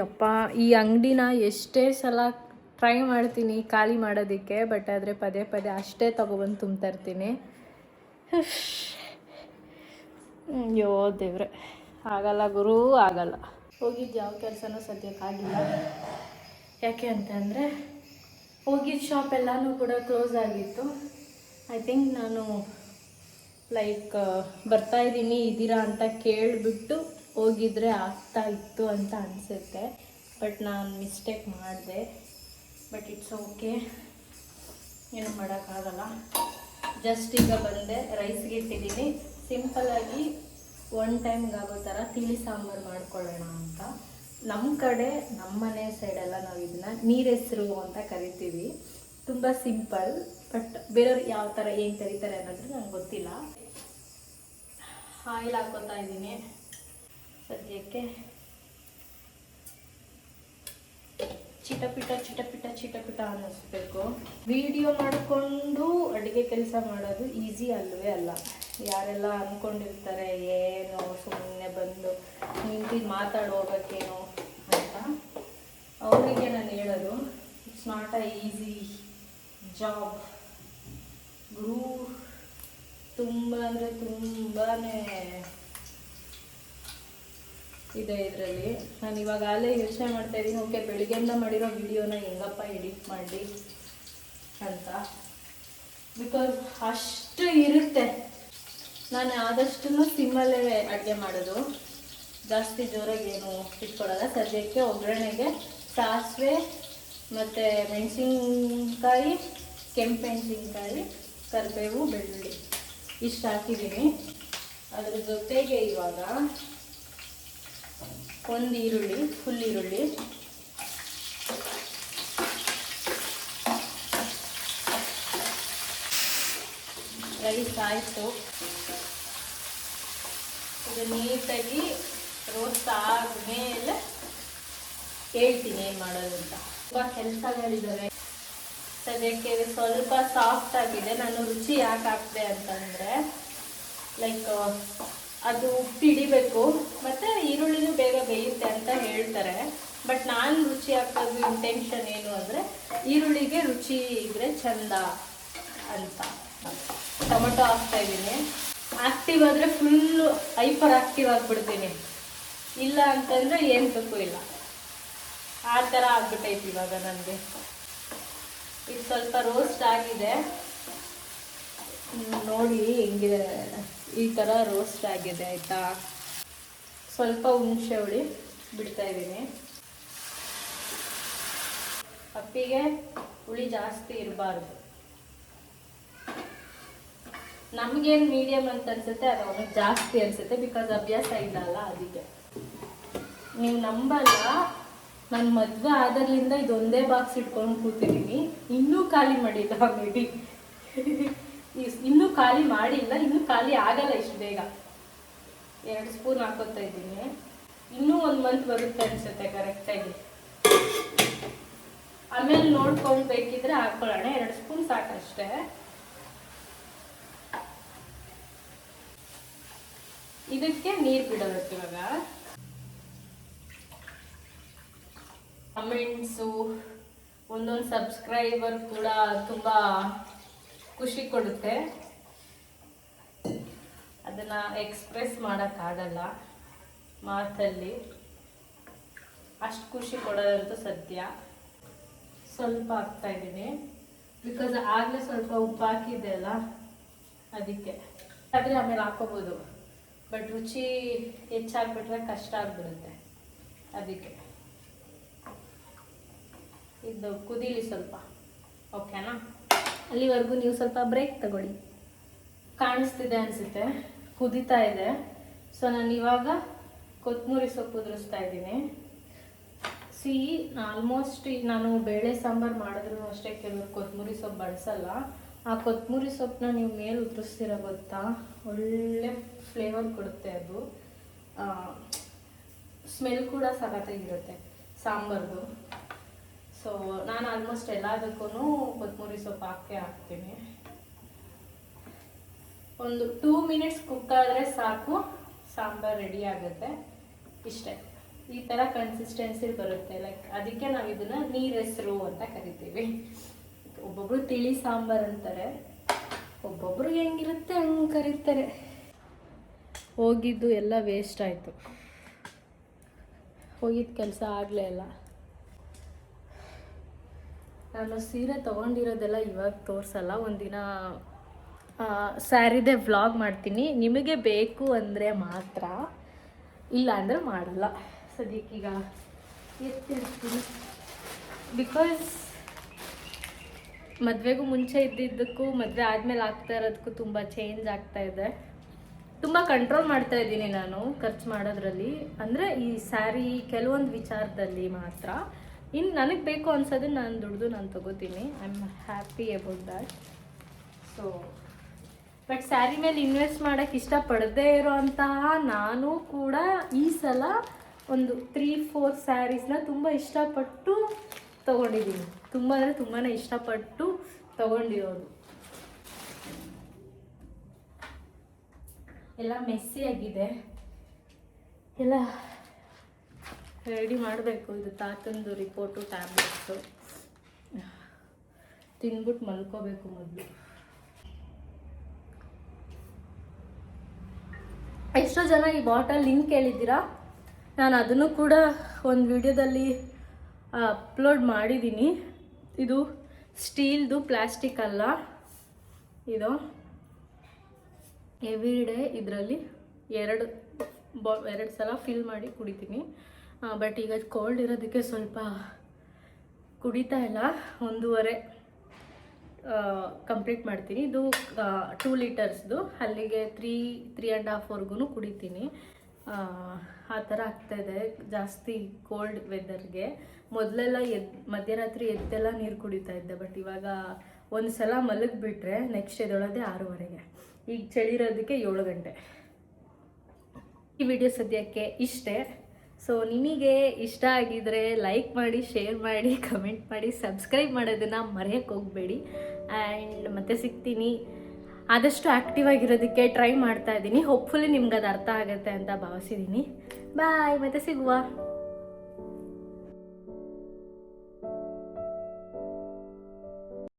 Speaker 2: ಯಪ್ಪ, ಈ ಅಂಗಡಿನ ಎಷ್ಟೇ ಸಲ ಟ್ರೈ ಮಾಡ್ತೀನಿ ಖಾಲಿ ಮಾಡೋದಕ್ಕೆ ಬಟ್ ಆದರೆ ಪದೇ ಪದೇ ಅಷ್ಟೇ ತೊಗೊಬಂದು ತುಂಬ್ತಾ ಇರ್ತೀನಿ. ಅಯ್ಯೋ ದೇವ್ರೆ, ಆಗಲ್ಲ ಗುರು, ಆಗಲ್ಲ. ಹೋಗಿದ್ದು ಯಾವ ಕೆಲಸನೂ ಸದ್ಯಕ್ಕೆ ಆಗಿಲ್ಲ. ಯಾಕೆ ಅಂತಂದರೆ ಹೋಗಿದ್ದ ಶಾಪ್ ಎಲ್ಲನೂ ಕೂಡ ಕ್ಲೋಸ್ ಆಗಿತ್ತು. ಐ ಥಿಂಕ್ ನಾನು ಲೈಕ್ ಬರ್ತಾಯಿದ್ದೀನಿ ಇದ್ದೀರಾ ಅಂತ ಕೇಳಿಬಿಟ್ಟು ಹೋಗಿದ್ರೆ ಆಗ್ತಾ ಇತ್ತು ಅಂತ ಅನಿಸುತ್ತೆ. ಬಟ್ ನಾನು ಮಿಸ್ಟೇಕ್ ಮಾಡಿದೆ. ಬಟ್ ಇಟ್ಸ್ ಓಕೆ ಏನು ಮಾಡೋಕ್ಕಾಗಲ್ಲ. ಜಸ್ಟ್ ಈಗ ಬಂದೆ ರೈಸ್ಗೆ ಇಟ್ಟಿದ್ದೀನಿ. ಸಿಂಪಲ್ಲಾಗಿ ಒನ್ ಟೈಮ್ಗೆ ಆಗೋ ಥರ ತಿಳಿ ಸಾಂಬಾರು ಮಾಡ್ಕೊಳ್ಳೋಣ ಅಂತ. ನಮ್ಮ ಕಡೆ ನಮ್ಮ ಮನೆ ಸೈಡೆಲ್ಲ ನಾವು ಇದನ್ನ ನೀರೆಸರು ಅಂತ ಕರಿತೀವಿ. ತುಂಬ ಸಿಂಪಲ್ ಬಟ್ ಬೇರೆಯವ್ರು ಯಾವ ಥರ ಏನು ಕರೀತಾರೆ ಅನ್ನೋದು ನಂಗೆ ಗೊತ್ತಿಲ್ಲ. ಆಯಿಲ್ ಹಾಕೋತಾ ಇದ್ದೀನಿ. ಸದ್ಯಕ್ಕೆ. ಚಿಟಪಿಟ ಚಿಟಪಿಟ ಚಿಟಪಿಟ ಅನ್ನಿಸ್ಬೇಕು. ವಿಡಿಯೋ ಮಾಡಿಕೊಂಡು ಅಡುಗೆ ಕೆಲಸ ಮಾಡೋದು ಈಸಿ ಅಲ್ಲವೇ ಅಲ್ಲ. ಯಾರೆಲ್ಲ ಅಂದ್ಕೊಂಡಿರ್ತಾರೆ ಏನು ಸುಮ್ಮನೆ ಬಂದು ನಿಂತು ಮಾತಾಡಿ ಹೋಗೋಕ್ಕೇನೋ? ಅಂತ. ಅವರಿಗೆ ನಾನು ಹೇಳೋದು it's not a easy job ಗುರು, ತುಂಬ ಅಂದರೆ ತುಂಬಾ ಇದೆ ಇದರಲ್ಲಿ. ನಾನು ಇವಾಗ ಅಲ್ಲೇ ಯೋಚನೆ ಮಾಡ್ತಾ ಇದ್ದೀನಿ ಓಕೆ, ಬೆಳಿಗ್ಗೆಯಿಂದ ಮಾಡಿರೋ ವಿಡಿಯೋನ ಹೆಂಗಪ್ಪ ಎಡಿಟ್ ಮಾಡಿ ಅಂತ. ಬಿಕಾಸ್ ಅಷ್ಟು ಇರುತ್ತೆ. ನಾನು ಆದಷ್ಟು ಸಿಮ್ಮಲ್ಲೇ ಅಡುಗೆ ಮಾಡೋದು. ಜಾಸ್ತಿ ಜೋರಾಗಿ ಏನು ಇಟ್ಕೊಳ್ಳಲ್ಲ ಸದ್ಯಕ್ಕೆ ಒಗ್ಗರಣೆಗೆ ಸಾಸಿವೆ ಮತ್ತು ಮೆಣಸಿನ್ಕಾಯಿ, ಕೆಂಪು ಮೆಣಸಿನ್ಕಾಯಿ, ಕರಿಬೇವು, ಬೆಳ್ಳುಳ್ಳಿ ಇಷ್ಟು ಹಾಕಿದ್ದೀನಿ ಅದ್ರ ಜೊತೆಗೆ ಇವಾಗ. ಒಂದು ಈರುಳ್ಳಿ, ಫುಲ್ ಈರುಳ್ಳಿ. ರೈಸ್ ಆಯಿತು. ಇದು ನೀಟಾಗಿ ರೋಸ್ಟ್ ಆದಮೇಲೆ ಹೇಳ್ತೀನಿ ಏನು ಮಾಡೋದು ಅಂತ. ತುಂಬ ಕೆಲಸಗಳಿದ್ದಾವೆ ಸದ್ಯಕ್ಕೆ ಸ್ವಲ್ಪ ಸಾಫ್ಟ್ ಆಗಿದೆ. ನಾನು ರುಚಿ ಯಾಕೆ ಹಾಕಿದೆ ಅಂತಂದರೆ ಲೈಕ್ ಅದು ಹಿಡಿಬೇಕು. ಮತ್ತು ಈರುಳ್ಳಿನೂ ಬೇಗ ಬೇಯುತ್ತೆ ಅಂತ ಹೇಳ್ತಾರೆ. ಬಟ್ ನಾನು ರುಚಿ ಹಾಕೋದು ಇಂಟೆನ್ಷನ್ ಏನು ಅಂದರೆ ಈರುಳ್ಳಿಗೆ ರುಚಿ ಇದ್ದರೆ ಚಂದ ಅಂತ. ಟೊಮೆಟೊ ಹಾಕ್ತಾ ಇದ್ದೀನಿ. ಆಕ್ಟಿವ್ ಆದರೆ ಫುಲ್ಲು ಹೈಪರ್ ಆಕ್ಟಿವ್ ಆಗಿಬಿಡ್ತೀನಿ. ಇಲ್ಲ ಅಂತಂದರೆ ಏನು ಬೇಕು ಇಲ್ಲ. ಆ ಥರ ಆಗ್ಬಿಟ್ಟೈತಿ ಇವಾಗ ನನಗೆ. ಇದು ಸ್ವಲ್ಪ ರೋಸ್ಟ್ ಆಗಿದೆ. ನೋಡಿ ಹೆಂಗಿದೆ ಈ ಥರ ರೋಸ್ಟ್ ಆಗಿದೆ, ಆಯಿತಾ? ಸ್ವಲ್ಪ ಹುಣಸೆ ಹುಳಿ ಬಿಡ್ತಾ ಇದ್ದೀನಿ. ಅಪ್ಪಿಗೆ ಹುಳಿ ಜಾಸ್ತಿ ಇರಬಾರ್ದು. ನಮಗೇನು ಮೀಡಿಯಮ್ ಅಂತ ಅನ್ಸುತ್ತೆ, ಅದು ಅವನಿಗೆ ಜಾಸ್ತಿ ಅನ್ಸುತ್ತೆ ಬಿಕಾಸ್ ಅಭ್ಯಾಸ ಇಲ್ಲ ಅಲ್ಲ ಅದಕ್ಕೆ. ನೀವು ನಂಬಲ್ಲ ನನ್ನ ಮದುವೆ ಆದಾಗ್ಲಿಂದ ಇದೊಂದೇ ಬಾಕ್ಸ್ ಇಟ್ಕೊಂಡು ಕೂತಿದ್ದೀನಿ ಇನ್ನೂ ಖಾಲಿ ಮಾಡಿಲ್ಲ ಮೇ ಬಿ ಇನ್ನೂ ಖಾಲಿ ಮಾಡಿಲ್ಲ, ಇನ್ನೂ ಖಾಲಿ ಆಗಲ್ಲ ಇಷ್ಟು ಬೇಗ. ಎರಡು ಸ್ಪೂನ್ ಹಾಕೋತಾ ಇದ್ದೀನಿ. ಇನ್ನೂ ಒಂದು ಮಂತ್ ಬರುತ್ತೆ ಅನ್ಸುತ್ತೆ ಕರೆಕ್ಟಾಗಿ ಆಮೇಲೆ ನೋಡ್ಕೊಂಡು ಬೇಕಿದ್ರೆ ಹಾಕೊಳ್ಳೋಣ. ಎರಡು ಸ್ಪೂನ್ ಸಾಕಷ್ಟೇ. ಇದಕ್ಕೆ ನೀರು ಬಿಡಬೇಕು ಇವಾಗ. ಕಮೆಂಟ್ಸು ಒಂದೊಂದು ಸಬ್ಸ್ಕ್ರೈಬರ್ ಕೂಡ ತುಂಬ ಖುಷಿ ಕೊಡುತ್ತೆ. ಅದನ್ನ ಎಕ್ಸ್ಪ್ರೆಸ್ ಮಾಡೋಕ್ಕಾಗಲ್ಲ ಮಾತಲ್ಲಿ ಅಷ್ಟು ಖುಷಿ ಕೊಡೋದಂತೂ ಸತ್ಯ ಸ್ವಲ್ಪ ಹಾಕ್ತಾ ಇದ್ದೀನಿ. ಬಿಕಾಸ್ ಆಗಲೇ ಸ್ವಲ್ಪ ಉಪ್ಪು ಹಾಕಿದ್ದೆ ಅಲ್ಲ? ಅದಕ್ಕೆ. ಆದರೆ ಆಮೇಲೆ ಹಾಕೋಬೋದು. ಬಟ್ ರುಚಿ ಹೆಚ್ಚಾಗ್ಬಿಟ್ರೆ ಕಷ್ಟ ಆಗ್ಬಿಡುತ್ತೆ. ಅದಕ್ಕೆ. ಇದು ಕುದೀಲಿ ಸ್ವಲ್ಪ. ಓಕೆನಾ ಅಲ್ಲಿವರೆಗೂ ನೀವು ಸ್ವಲ್ಪ ಬ್ರೇಕ್ ತಗೊಳ್ಳಿ. ಕಾಣಿಸ್ತಿದೆ ಅನಿಸುತ್ತೆ. ಕುದೀತಾ ಇದೆ. ಸೊ ನಾನು ಇವಾಗ ಕೊತ್ತಂಬರಿ ಸೊಪ್ಪು ಉದುರಿಸ್ತಾ ಇದ್ದೀನಿ. ಸಿ ಆಲ್ಮೋಸ್ಟ್ ಈಗ ನಾನು ಬೇಳೆ ಸಾಂಬಾರು ಮಾಡಿದ್ರು ಅಷ್ಟೇ ಕೆಲವರು ಕೊತ್ತಂಬರಿ ಸೊಪ್ಪು ಬಳಸಲ್ಲ. ಆ ಕೊತ್ತಂಬರಿ ಸೊಪ್ಪನ್ನ ನೀವು ಮೇಲೆ ಉದುರಿಸ್ತೀರ ಗೊತ್ತಾ? ಒಳ್ಳೆ ಫ್ಲೇವರ್ ಕೊಡುತ್ತೆ ಅದು. ಸ್ಮೆಲ್ ಕೂಡ ಸಖತ್ತಾಗಿರುತ್ತೆ ಸಾಂಬಾರ್ದು. ಸೊ ನಾನು ಆಲ್ಮೋಸ್ಟ್ ಎಲ್ಲದಕ್ಕೂ ಕೊತ್ತಂಬರಿ ಸೊಪ್ಪು ಹಾಕಿ ಹಾಕ್ತೀನಿ. ಒಂದು ಟೂ ಮಿನಿಟ್ಸ್ ಕುಕ್ ಆದರೆ ಸಾಕು, ಸಾಂಬಾರು ರೆಡಿ ಆಗುತ್ತೆ. ಇಷ್ಟೇ. ಈ ಥರ ಕನ್ಸಿಸ್ಟೆನ್ಸಿ ಬರುತ್ತೆ. ಲೈಕ್ ಅದಕ್ಕೆ ನಾವು ಇದನ್ನು ನೀರೆಸರು ಅಂತ ಕರಿತೀವಿ. ಒಬ್ಬೊಬ್ರು ತಿಳಿ ಸಾಂಬಾರು ಅಂತಾರೆ. ಒಬ್ಬೊಬ್ರು ಹೆಂಗಿರುತ್ತೆ ಹಂಗೆ ಕರೀತಾರೆ. ಹೋಗಿದ್ದು ಎಲ್ಲ ವೇಸ್ಟ್ ಆಯಿತು. ಹೋಗಿದ್ದ ಕೆಲಸ ಆಗಲೇ ಇಲ್ಲ. ನಾನು ಸೀರೆ ತೊಗೊಂಡಿರೋದೆಲ್ಲ ಇವಾಗ ತೋರಿಸಲ್ಲ, ಒಂದಿನ ಸ್ಯಾರಿದೆ ವ್ಲಾಗ್ ಮಾಡ್ತೀನಿ. ನಿಮಗೆ ಬೇಕು ಅಂದರೆ ಮಾತ್ರ, ಇಲ್ಲ ಅಂದರೆ ಮಾಡಲ್ಲ. ಸದ್ಯಕ್ಕೀಗ ಎತ್ತಿರ್ತೀನಿ. ಬಿಕಾಸ್ ಮದುವೆಗೂ ಮುಂಚೆ ಇದ್ದಿದ್ದಕ್ಕೂ, ಮದುವೆ ಆದಮೇಲೆ ಆಗ್ತಾ ಇರೋದಕ್ಕೂ ತುಂಬ ಚೇಂಜ್ ಆಗ್ತಾ ಇದೆ. ತುಂಬ ಕಂಟ್ರೋಲ್ ಮಾಡ್ತಾ ಇದ್ದೀನಿ ನಾನು ಖರ್ಚು ಮಾಡೋದ್ರಲ್ಲಿ. ಅಂದರೆ ಈ ಸ್ಯಾರಿ ಕೆಲವೊಂದು ವಿಚಾರದಲ್ಲಿ ಮಾತ್ರ. ಇನ್ನು ನನಗೆ ಬೇಕು ಅನ್ಸೋದು ನಾನು ದುಡ್ದು ನಾನು ತಗೋತೀನಿ. I am happy about that so but sari ಮೇಲೆ ಇನ್ವೆಸ್ಟ್ ಮಾಡೋಕ್ಕೆ ಇಷ್ಟಪಡದೇ ಇರೋಂತಹ ನಾನು ಕೂಡ ಈ ಸಲ ಒಂದು ತ್ರೀ ಫೋರ್ ಸ್ಯಾರೀಸ್ನ ತುಂಬ ಇಷ್ಟಪಟ್ಟು ತೊಗೊಂಡಿದ್ದೀನಿ ತುಂಬ ಅಂದರೆ ತುಂಬಾ ಇಷ್ಟಪಟ್ಟು ತೊಗೊಂಡಿರೋದು. ಎಲ್ಲ ಮೆಸ್ಸಿಯಾಗಿದೆ ಎಲ್ಲ ರೆಡಿ ಮಾಡಬೇಕು. ಇದು ತಾತಂದು ರಿಪೋರ್ಟು, ಟ್ಯಾಬ್ಲೆಟ್ಸು. ತಿಂದ್ಬಿಟ್ಟು ಮಲ್ಕೋಬೇಕು ಮೊದಲು. ಎಷ್ಟೋ ಜನ ಈ ಬಾಟಲ್ ಲಿಂಕ್ ಕೇಳಿದ್ದೀರಾ? ನಾನು ಅದನ್ನು ಕೂಡ ಒಂದು ವಿಡಿಯೋದಲ್ಲಿ ಅಪ್ಲೋಡ್ ಮಾಡಿದ್ದೀನಿ ಇದು ಸ್ಟೀಲ್ದು ಪ್ಲಾಸ್ಟಿಕ್ ಅಲ್ಲ. ಇದು ಎವ್ರಿ ಡೇ ಇದರಲ್ಲಿ ಎರಡು ಬಾ, ಎರಡು ಸಲ ಫಿಲ್ ಮಾಡಿ ಕುಡಿತೀನಿ. ಬಟ್ ಈಗ ಕೋಲ್ಡ್ ಇರೋದಕ್ಕೆ ಸ್ವಲ್ಪ ಕುಡಿತಾ ಇಲ್ಲ ಒಂದೂವರೆ ಕಂಪ್ಲೀಟ್ ಮಾಡ್ತೀನಿ. ಇದು ಟೂ ಲೀಟರ್ಸ್ದು ಅಲ್ಲಿಗೆ ತ್ರೀ ತ್ರೀ ಆ್ಯಂಡ್ ಹಾಫ್ವರೆಗೂ ಕುಡಿತೀನಿ. ಆ, ಥರ ಆಗ್ತಾಯಿದೆ ಜಾಸ್ತಿ ಕೋಲ್ಡ್ ವೆದರ್ಗೆ ಮೊದಲೆಲ್ಲ ಎದ್ ಮಧ್ಯರಾತ್ರಿ ಎದ್ದೆಲ್ಲ ನೀರು ಕುಡಿತಾ ಇದ್ದೆ ಬಟ್ ಇವಾಗ ಒಂದು ಸಲ ಮಲಗಿಬಿಟ್ರೆ ನೆಕ್ಸ್ಟ್ ಎದೊಳೋದೇ ಆರೂವರೆಗೆ. ಈಗ ಚಳಿರೋದಕ್ಕೆ ಏಳು ಗಂಟೆ. ಈ ವಿಡಿಯೋ ಸದ್ಯಕ್ಕೆ ಇಷ್ಟೇ. ಸೊ ನಿಮಗೆ ಇಷ್ಟ ಆಗಿದ್ರೆ ಲೈಕ್ ಮಾಡಿ ಶೇರ್ ಮಾಡಿ ಕಮೆಂಟ್ ಮಾಡಿ ಸಬ್ಸ್ಕ್ರೈಬ್ ಮಾಡೋದನ್ನು ಮರೆಯೋಕ್ಕೆ ಹೋಗಬೇಡಿ. ಆ್ಯಂಡ್ ಮತ್ತೆ ಸಿಗ್ತೀನಿ. ಆದಷ್ಟು ಆ್ಯಕ್ಟಿವ್ ಆಗಿರೋದಕ್ಕೆ ಟ್ರೈ ಮಾಡ್ತಾ ಇದ್ದೀನಿ. ಹೋಪ್ಫುಲಿ ನಿಮ್ಗೆ ಅದು ಅರ್ಥ ಆಗುತ್ತೆ ಅಂತ ಭಾವಿಸಿದ್ದೀನಿ. ಬಾಯ್ ಮತ್ತೆ ಸಿಗುವ.